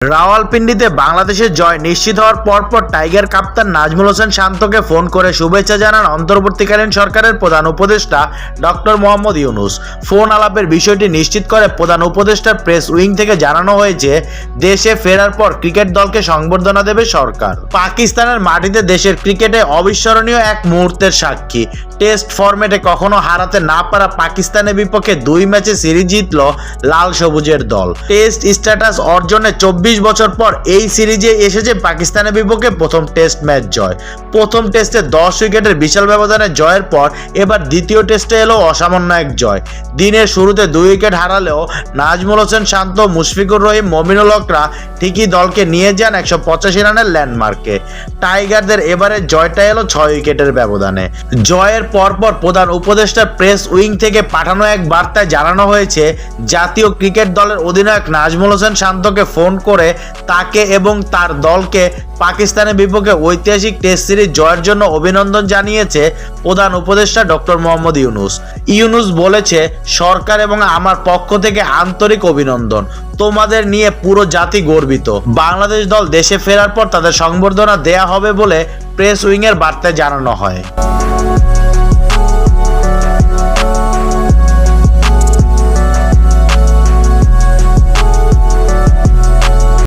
রাওয়ালপিন্ডিতে বাংলাদেশের জয় নিশ্চিত হওয়ার পরপর টাইগার কাপ্তান নাজমুল হোসেন শান্তকে ফোন করে শুভেচ্ছা জানান অন্তর্বর্তীকালীন সরকারের প্রধান উপদেষ্টা ডক্টর মোহাম্মদ ইউনুস। ফোন আলাপের বিষয়টি নিশ্চিত করে প্রধান উপদেষ্টার প্রেস উইং থেকে জানানো হয়েছে, দেশে ফেরার পর ক্রিকেট দলকে সংবর্ধনা দেবে সরকার। পাকিস্তানের মাটিতে দেশের ক্রিকেটে অবিস্মরণীয় এক মুহূর্তের সাক্ষী। টেস্ট ফরম্যাটে কখনো হারাতে না পারা পাকিস্তানের বিপক্ষে দুই ম্যাচে সিরিজ জিতল লাল সবুজের দল। টেস্ট স্ট্যাটাস অর্জনে চব্বিশ বছর পর এই সিরিজে এসেছে পাকিস্তানের বিপক্ষে প্রথম টেস্ট ম্যাচ জয়। প্রথম টেস্টে দশ উইকেটের বিশাল ব্যবধানে জয়ের পর এবার দ্বিতীয় টেস্টে এলো অসামান্য এক জয়। দিনের শুরুতে দুই উইকেট হারালেও নাজমুল হোসেন শান্ত, মুশফিকুর রহিম, মমিনুল হকরা ঠিকই দলকে নিয়ে যান একশো পঁচাশি রানের ল্যান্ডমার্কে। টাইগারদের এবারে জয়টা এলো ছয় উইকেটের ব্যবধানে। জয়ের পরপর প্রধান উপদেষ্টার প্রেস উইং থেকে পাঠানো এক বার্তায় জানানো হয়েছে, জাতীয় ক্রিকেট দলের অধিনায়ক নাজমুল হোসেন শান্তকে ফোন করে তাকে এবং তার দলকে পাকিস্তানের বিপক্ষে ঐতিহাসিক টেস্ট সিরিজ জয়ের জন্য অভিনন্দন জানিয়েছে প্রধান উপদেষ্টা ডক্টর মোহাম্মদ ইউনুস। ইউনুস বলেছে, সরকার এবং আমার পক্ষ থেকে আন্তরিক অভিনন্দন। তোমাদের নিয়ে পুরো জাতি গর্বিত। বাংলাদেশ দল দেশে ফেরার পর তাদের সংবর্ধনা দেয়া হবে বলে প্রেস উইংয়ের বার্তায় জানানো হয়।